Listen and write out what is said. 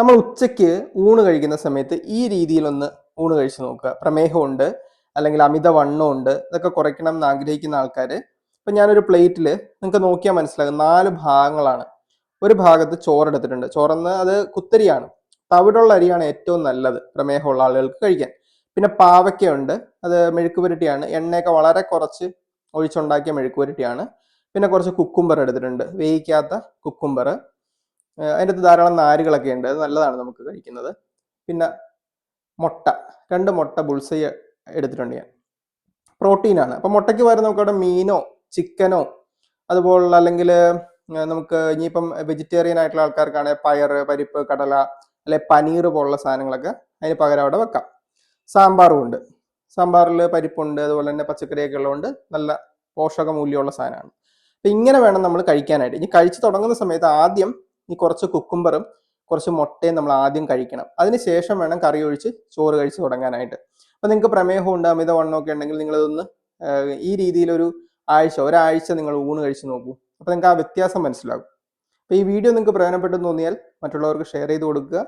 നമ്മൾ ഉച്ചയ്ക്ക് ഊണ് കഴിക്കുന്ന സമയത്ത് ഈ രീതിയിലൊന്ന് ഊണ് കഴിച്ചു നോക്കുക. പ്രമേഹമുണ്ട് അല്ലെങ്കിൽ അമിത വണ്ണമുണ്ട് ഇതൊക്കെ കുറയ്ക്കണം എന്ന് ആഗ്രഹിക്കുന്ന ആൾക്കാർ ഇപ്പം ഞാനൊരു പ്ലേറ്റിൽ നിങ്ങൾക്ക് നോക്കിയാൽ മനസ്സിലാകും. നാല് ഭാഗങ്ങളാണ്. ഒരു ഭാഗത്ത് ചോറെടുത്തിട്ടുണ്ട്. ചോറെന്ന് അത് കുത്തരിയാണ്. തവിടുള്ള അരിയാണ് ഏറ്റവും നല്ലത് പ്രമേഹമുള്ള ആളുകൾക്ക് കഴിക്കാൻ. പിന്നെ പാവയ്ക്കയുണ്ട്. അത് മെഴുക്ക് പുരട്ടിയാണ് എണ്ണയൊക്കെ വളരെ കുറച്ച് ഒഴിച്ചുണ്ടാക്കിയ മെഴുക്ക് പുരട്ടിയാണ് പിന്നെ കുറച്ച് കുക്കുംബർ എടുത്തിട്ടുണ്ട്. വേവിക്കാത്ത കുക്കുംബർ. അതിന്റെ അകത്ത് ധാരാളം നാരുകളൊക്കെ ഉണ്ട്. അത് നല്ലതാണ് നമുക്ക് കഴിക്കുന്നത്. പിന്നെ മുട്ട. രണ്ട് മുട്ട ബുൾസൈ എടുത്തിട്ടുണ്ട് ഞാൻ. പ്രോട്ടീനാണ് അപ്പം മുട്ടയ്ക്ക് പകരം നമുക്ക് അവിടെ മീനോ ചിക്കനോ അതുപോലുള്ള അല്ലെങ്കിൽ നമുക്ക് ഇനിയിപ്പം വെജിറ്റേറിയൻ ആയിട്ടുള്ള ആൾക്കാർക്കാണെങ്കിൽ പയർ പരിപ്പ് കടല അല്ലെ പനീർ പോലുള്ള സാധനങ്ങളൊക്കെ അതിന് പകരം അവിടെ വെക്കാം. സാമ്പാറും ഉണ്ട്. സാമ്പാറിൽ പരിപ്പുണ്ട്. അതുപോലെ തന്നെ പച്ചക്കറിയൊക്കെ ഉള്ളതുകൊണ്ട് നല്ല പോഷക മൂല്യമുള്ള സാധനമാണ്. അപ്പം ഇങ്ങനെ വേണം നമ്മൾ കഴിക്കാനായിട്ട്. ഇനി കഴിച്ചു തുടങ്ങുന്ന സമയത്ത് ആദ്യം ഈ കുറച്ച് കുക്കുംബറും കുറച്ച് മുട്ടയും നമ്മൾ ആദ്യം കഴിക്കണം. അതിനുശേഷം വേണം കറി ഒഴിച്ച് ചോറ് കഴിച്ച് തുടങ്ങാനായിട്ട്. അപ്പം നിങ്ങൾക്ക് പ്രമേഹം ഉണ്ട് അമിത വണ്ണമൊക്കെ ഉണ്ടെങ്കിൽ നിങ്ങളിതൊന്ന് ഈ രീതിയിലൊരു ആഴ്ച ഒരാഴ്ച നിങ്ങൾ ഊണ് കഴിച്ച് നോക്കൂ. അപ്പോൾ നിങ്ങൾക്ക് ആ വ്യത്യാസം മനസ്സിലാകും. അപ്പോൾ ഈ വീഡിയോ നിങ്ങൾക്ക് പ്രയോജനപ്പെട്ടെന്ന് തോന്നിയാൽ മറ്റുള്ളവർക്ക് ഷെയർ ചെയ്ത് കൊടുക്കുക.